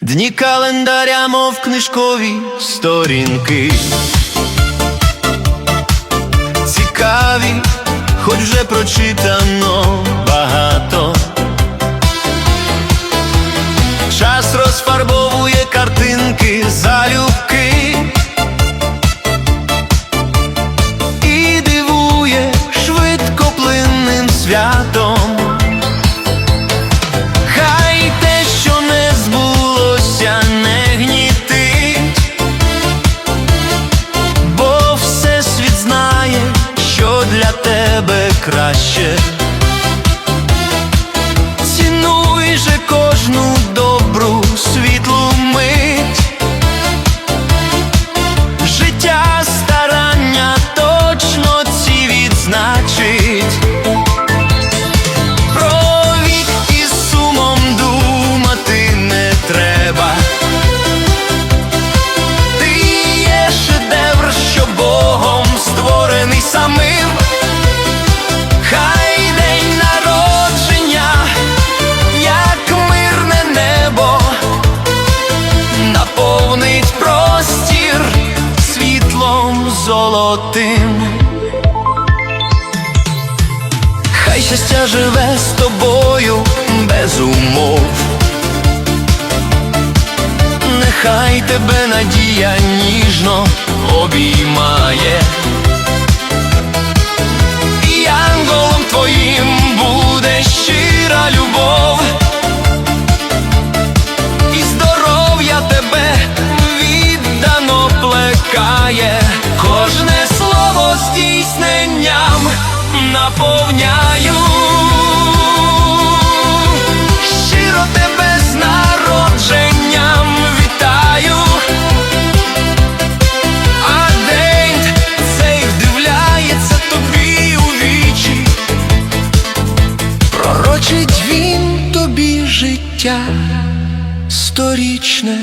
Дні календаря, мов книжкові сторінки. Цікаві, хоч вже прочитано багато. Час розфарбовує картинки залюбки краще. Цінуй же кожну золотим. Хай щастя живе з тобою без умов. Нехай тебе надія ніжно обіймає. І янголом твоїм буде щира любов. І наповняю. Щиро тебе з народженням вітаю. А день цей вдивляється тобі у вічі. Пророчить він тобі життя сторічне.